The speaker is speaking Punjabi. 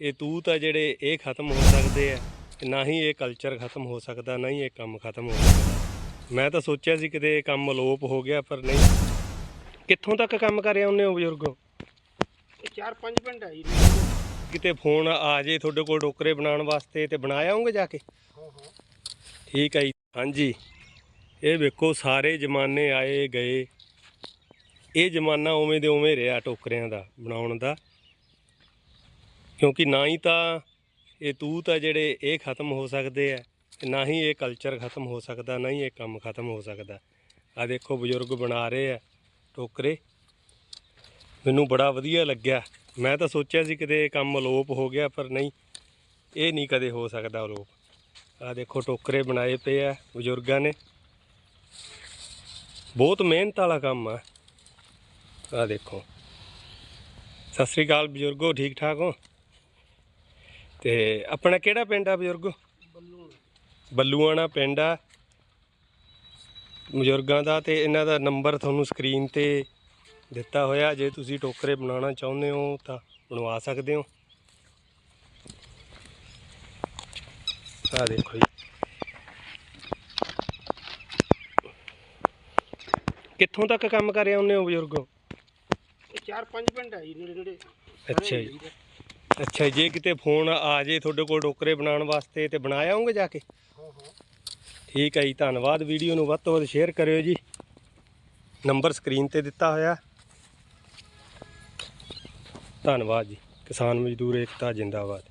ਇਹ ਤੂਤ ਆ ਜਿਹੜੇ ਇਹ ਖਤਮ ਹੋ ਸਕਦੇ ਆ ਨਾ ਹੀ ਇਹ ਕਲਚਰ ਖਤਮ ਹੋ ਸਕਦਾ ਨਾ ਹੀ ਇਹ ਕੰਮ ਖਤਮ ਹੋ ਸਕਦਾ। ਮੈਂ ਤਾਂ ਸੋਚਿਆ ਸੀ ਕਿਤੇ ਇਹ ਕੰਮ ਅਲੋਪ ਹੋ ਗਿਆ ਪਰ ਨਹੀਂ। ਕਿੱਥੋਂ ਤੱਕ ਕੰਮ ਕਰਿਆ ਉਹਨੇ ਉਹ ਬਜ਼ੁਰਗੋ? ਇਹ ਚਾਰ ਪੰਜ ਪਿੰਡ ਆ ਜੀ। ਕਿਤੇ ਫੋਨ ਆ ਜੇ ਤੁਹਾਡੇ ਕੋਲ ਟੋਕਰੇ ਬਣਾਉਣ ਵਾਸਤੇ ਤੇ ਬਣਾ ਆਉਂਗੇ ਜਾ ਕੇ? ਠੀਕ ਹੈ ਜੀ। ਹਾਂਜੀ। ਇਹ ਵੇਖੋ ਸਾਰੇ ਜ਼ਮਾਨੇ ਆਏ ਗਏ। ਇਹ ਜ਼ਮਾਨਾ ਉਵੇਂ ਦੇ ਉਵੇਂ ਰਿਹਾ ਟੋਕਰਿਆਂ ਦਾ ਬਣਾਉਣ ਦਾ। ਕਿਉਂਕਿ ਨਾ ਹੀ ਤਾਂ ਇਹ ਤੂਤ ਆ ਜਿਹੜੇ ਇਹ ਖਤਮ ਹੋ ਸਕਦੇ ਆ, ਨਾ ਹੀ ਇਹ ਕਲਚਰ ਖਤਮ ਹੋ ਸਕਦਾ, ਨਾ ਹੀ ਇਹ ਕੰਮ ਖਤਮ ਹੋ ਸਕਦਾ। ਆ ਦੇਖੋ ਬਜ਼ੁਰਗ ਬਣਾ ਰਹੇ ਆ ਟੋਕਰੇ। ਮੈਨੂੰ ਬੜਾ ਵਧੀਆ ਲੱਗਿਆ। ਮੈਂ ਤਾਂ ਸੋਚਿਆ ਸੀ ਕਿਤੇ ਇਹ ਕੰਮ ਅਲੋਪ ਹੋ ਗਿਆ, ਪਰ ਨਹੀਂ, ਇਹ ਨਹੀਂ ਕਦੇ ਹੋ ਸਕਦਾ ਅਲੋਪ। ਆ ਦੇਖੋ ਟੋਕਰੇ ਬਣਾਏ ਪਏ ਆ ਬਜ਼ੁਰਗਾਂ ਨੇ। ਬਹੁਤ ਮਿਹਨਤ ਵਾਲਾ ਕੰਮ ਆ। ਆ ਦੇਖੋ। ਸਤਿ ਸ੍ਰੀ ਅਕਾਲ ਬਜ਼ੁਰਗੋ, ਠੀਕ ਠਾਕ ਹੋ? ਤੇ ਆਪਣਾ ਕਿਹੜਾ ਪਿੰਡ ਆ ਬਜ਼ੁਰਗੋ? ਬੱਲੂ ਬੱਲੂਆਣਾ ਪਿੰਡ ਆ। ਬਜ਼ੁਰਗਾਂ ਦਾ ਤੇ ਇਹਨਾਂ ਦਾ ਨੰਬਰ ਤੁਹਾਨੂੰ ਸਕਰੀਨ ਤੇ ਦਿੱਤਾ ਹੋਇਆ। ਜੇ ਤੁਸੀਂ ਟੋਕਰੇ ਬਣਾਉਣਾ ਚਾਹੁੰਦੇ ਹੋ ਤਾਂ ਬਣਵਾ ਸਕਦੇ ਹੋ। ਆ ਦੇਖੋ ਜੀ। ਕਿੱਥੋਂ ਤੱਕ ਕੰਮ ਕਰਿਆ ਉਹਨੇ ਉਹ ਬਜ਼ੁਰਗੋ? ਇਹ ਚਾਰ ਪੰਜ ਪਿੰਡ ਆ ਜੀ ਨੇੜੇ ਨੇੜੇ। ਅੱਛਾ ਜੀ। ਅੱਛਾ, ਜੇ ਕਿਤੇ ਫੋਨ ਆ ਜੇ ਤੁਹਾਡੇ ਕੋਲ ਟੋਕਰੇ ਬਣਾਉਣ ਵਾਸਤੇ ਤੇ ਬਣਾ ਆਉਂਗੇ ਜਾ ਕੇ? ਠੀਕ ਹੈ ਜੀ, ਧੰਨਵਾਦ। ਵੀਡੀਓ ਨੂੰ ਵੱਧ ਤੋਂ ਵੱਧ ਸ਼ੇਅਰ ਕਰਿਓ ਜੀ। ਨੰਬਰ ਸਕਰੀਨ ਤੇ ਦਿੱਤਾ ਹੋਇਆ। ਧੰਨਵਾਦ ਜੀ। ਕਿਸਾਨ ਮਜ਼ਦੂਰ ਏਕਤਾ, ਜਿੰਦਾਬਾਦ।